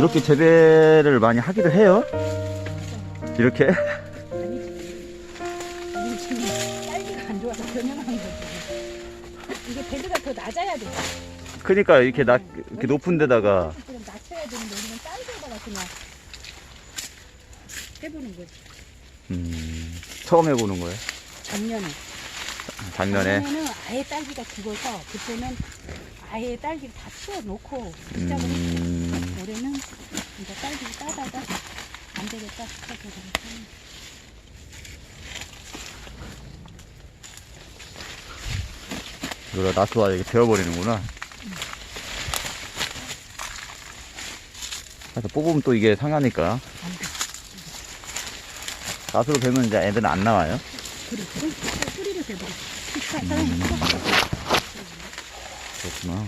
이렇게 재배를 많이 하기도 해요? 이렇게? 아니 지금 딸기가 안 좋아서 변형한 거지. 이게 배드가 더 낮아야 돼. 그러니까 이렇게 낮, 이렇게 높은 데다가 그럼 낮춰야 되는데 우리는 딸기에다가 그냥 해보는 거지. 음, 처음 해보는 거예요. 작년에. 작년에. 작년에는 아예 딸기가 죽어서 그때는 아예 딸기를 다 치워놓고 시작을 했어요. 음, 올해는 이제 딸기를 따다가 안 되겠다 싶어서 그냥 이거 나스와 이렇게 베어버리는구나. 그래서 뽑으면 또 이게 상하니까. 나스로 베면 이제 애들은 안 나와요. 뿌리- 뿌리를 대버려. 음. 그렇구나.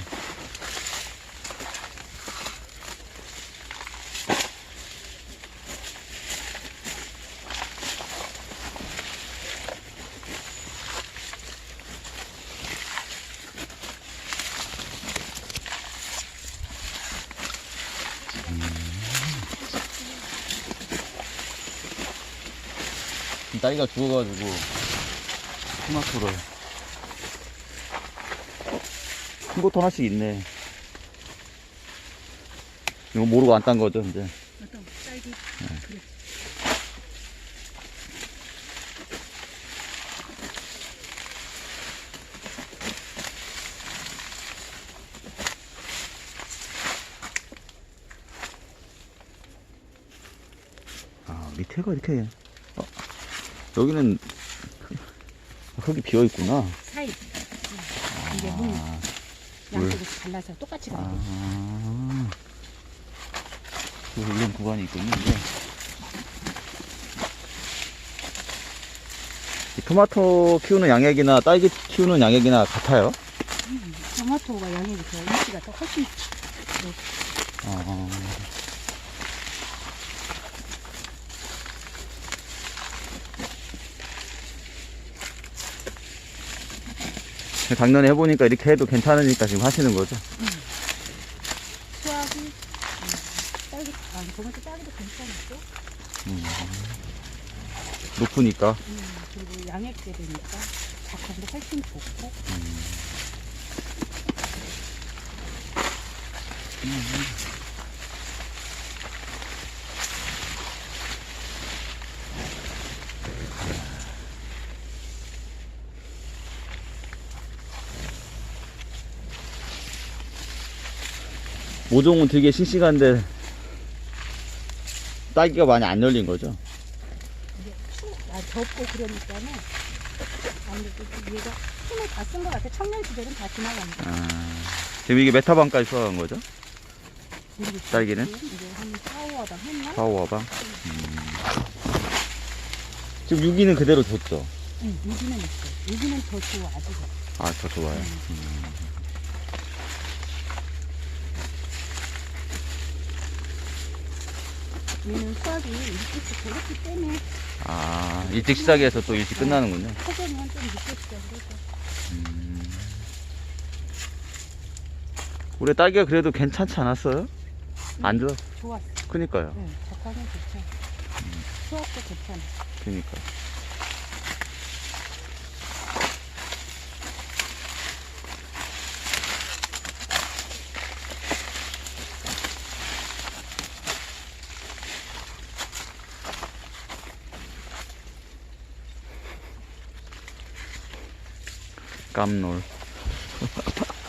음. 딸기가 죽어가지고 토마토를 큰 것도 하나씩 있네. 이거 모르고 안 딴 거죠, 이제. 어떤 딸기 그래. 아, 밑에가 이렇게. 어, 여기는 흙이 비어 있구나. 사이 응. 이게 문 아, 양쪽에서 잘라서 똑같이 가는 거 아. 그래서 이런 구간이 있군요. 이 토마토 키우는 양액이나 딸기 키우는 양액이나 같아요? 토마토가 양이 더 인기가 더 훨씬 아. 작년에 해보니까 이렇게 해도 괜찮으니까 지금 하시는 거죠? 수확이 음, 딸기 아 토마토 딸기도 괜찮았고 높으니까. 음, 그리고 양액제 되니까 작황도 훨씬 좋고 모종은 되게 싱싱한데 딸기가 많이 안 열린 거죠? 이게 추, 아, 덥고 그러니까는 좀 얘가 힘을 다 쓴 것 같아 청년 시절은 다 지나간다 아, 지금 이게 메타방까지 수확한 거죠? 딸기는? 이제 한 4, 5화당 했나? 파워와방. 음. 지금 유기는 그대로 뒀죠? 응 여기는 있어 여기는 더 좋아 아직은 아, 더 좋아요. 얘는 수확이 일찍부터 했기 때문에 아, 일찍 시작해서 또 일찍 끝나는군요. 토종은 좀 늦게 시작해서 음. 올해 딸기가 그래도 괜찮지 않았어요? 안 좋아? 좋았어 그니까요. 응 작황은 괜찮아 수확도 괜찮아 그니까. 깜놀.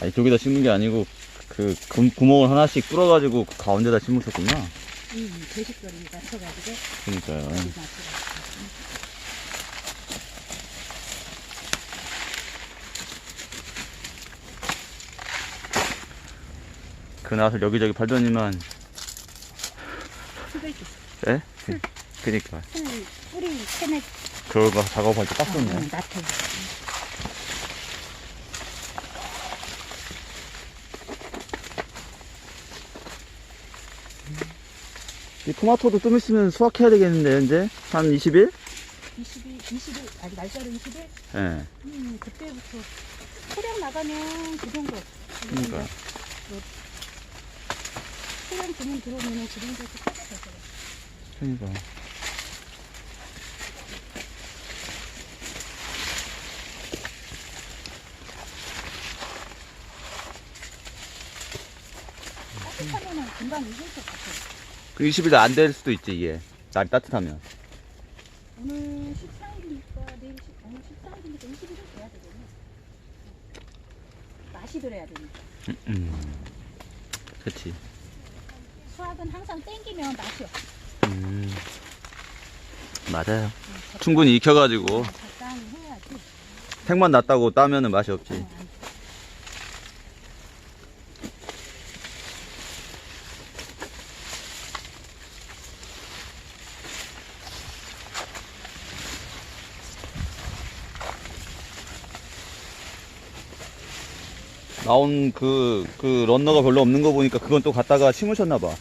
아니 저기다 심는 게 아니고 그 금- 구멍을 하나씩 뚫어가지고 그 가운데다 심으셨구나. 맞춰가지고 그러니까요. 거기 맞춰가지고 그 낫을 여기저기 줬어 예? 그니까 풀 뿌리 캐내 그걸 막 작업할 때딱 좋네. 응, 낫해 이 토마토도 좀 있으면 수확해야 되겠는데, 이제? 한 20일? 22, 20일, 아직 날짜로 20일? 예. 음, 그때부터 소량 나가면 그 정도. 그러니까. 소량 주문 들어오면 그 정도 찾아갈 거예요. 그러니까. 따뜻하면은 금방 익을 것 같아요. 그 20일 안될 수도 있지, 이게. 날이 따뜻하면. 오늘 14일이니까 내일 10, 오늘 14일이니까 20일은 돼야 되겠네. 맛이 들어야 되니까. 음. 그치. 수학은 항상 땡기면 맛이 없어. 음. 맞아요. 충분히 익혀가지고, 적당히 해야지. 색만 났다고 따면은 맛이 없지. 나온 그, 그 런너가 별로 없는 거 보니까 그건 또 갖다가 심으셨나 봐.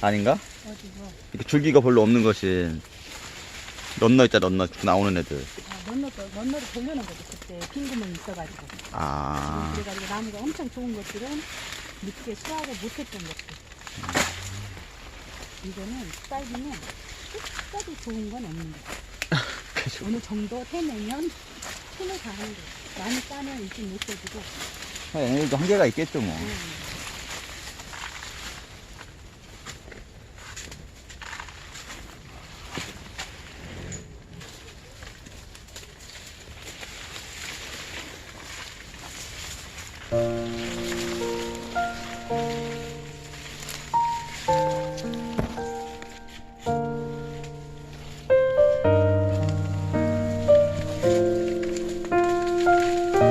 아닌가? 어디 뭐. 이렇게 줄기가 별로 없는 것이. 런너 있잖아, 런너 나오는 애들. 아, 런너도, 런너를 돌려놓은 거지. 그때 빈 구멍이 있어가지고. 아, 그래가지고 나무가 엄청 좋은 것들은 늦게 수확을 못했던 것들. 이거는 딸기는 끝까지 좋은 건 없는 거야. 어느 정도 해내면 힘을 다하는 거야. 많이 따면 일찍 못 써주고. 얘네들도 한계가 있겠죠, 뭐. 음,